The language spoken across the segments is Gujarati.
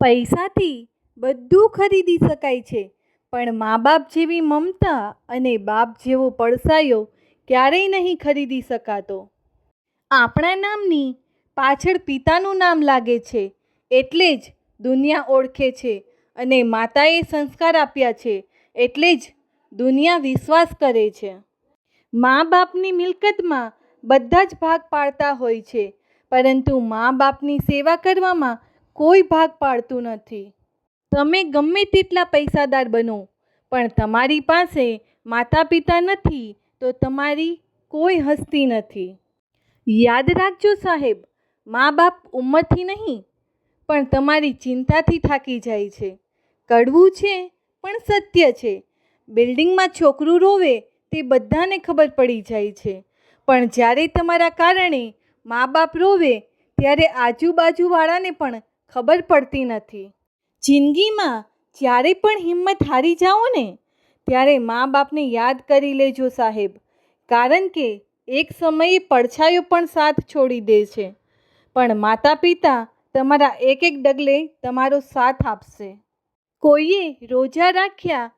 પૈસાથી બધું ખરીદી શકાય છે. પણ મા બાપ જેવી મમતા અને બાપ જેવો પડસાયો ક્યારેય નહીં ખરીદી શકાતો. આપણા નામની પાછળ પિતાનું નામ લાગે છે, એટલે જ દુનિયા ઓળખે છે અને માતાએ સંસ્કાર આપ્યા છે, એટલે જ દુનિયા વિશ્વાસ કરે છે. મા બાપની મિલકતમાં બધા જ ભાગ પાડતા હોય છે, પરંતુ મા બાપની સેવા કરવામાં કોઈ ભાગ પાડતું નથી. તમે ગમે તેટલા પૈસાદાર બનો, પણ તમારી પાસે માતા પિતા નથી, તો તમારી કોઈ હસ્તી નથી. યાદ રાખજો સાહેબ મા બાપ ઉંમરથી નહીં, પણ તમારી ચિંતાથી થાકી જાય છે. કડવું છે, પણ સત્ય છે. બિલ્ડિંગમાં છોકરું રોવે, તે બધાને ખબર પડી જાય છે. પણ જ્યારે તમારા કારણે મા બાપ રોવે, ત્યારે આજુબાજુવાળાને પણ ખબર પડતી નથી. જિંદગીમાં જ્યારે પણ હિંમત હારી જાઓ ને, ત્યારે મા બાપને યાદ કરી લેજો સાહેબ, કારણ કે એક સમયે પડછાયો પણ સાથ છોડી દે છે. પણ માતા પિતા તમારા એક એક ડગલે તમારો સાથ આપશે. કોઈએ રોજા રાખ્યા,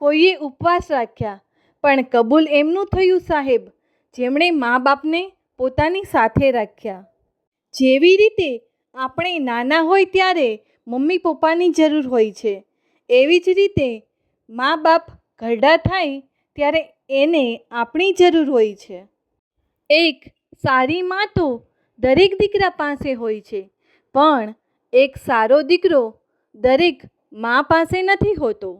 કોઈએ ઉપવાસ રાખ્યા, પણ કબૂલ એમનું થયું સાહેબ, જેમણે મા બાપને પોતાની સાથે રાખ્યા. જેવી રીતે આપણે નાના હોય ત્યારે મમ્મી પપ્પાની જરૂર હોય છે. એવી જ રીતે મા બાપ ઘરડા થાય ત્યારે એને આપણી જરૂર હોય છે. એક સારી મા તો દરેક દીકરા પાસે હોય છે, પણ એક સારો દીકરો દરેક મા પાસે નથી હોતો.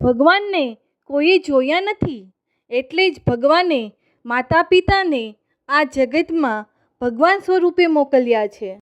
ભગવાનને કોઈએ જોયા નથી, એટલે જ ભગવાને માતા પિતાને આ જગતમાં ભગવાન સ્વરૂપે મોકલ્યા છે.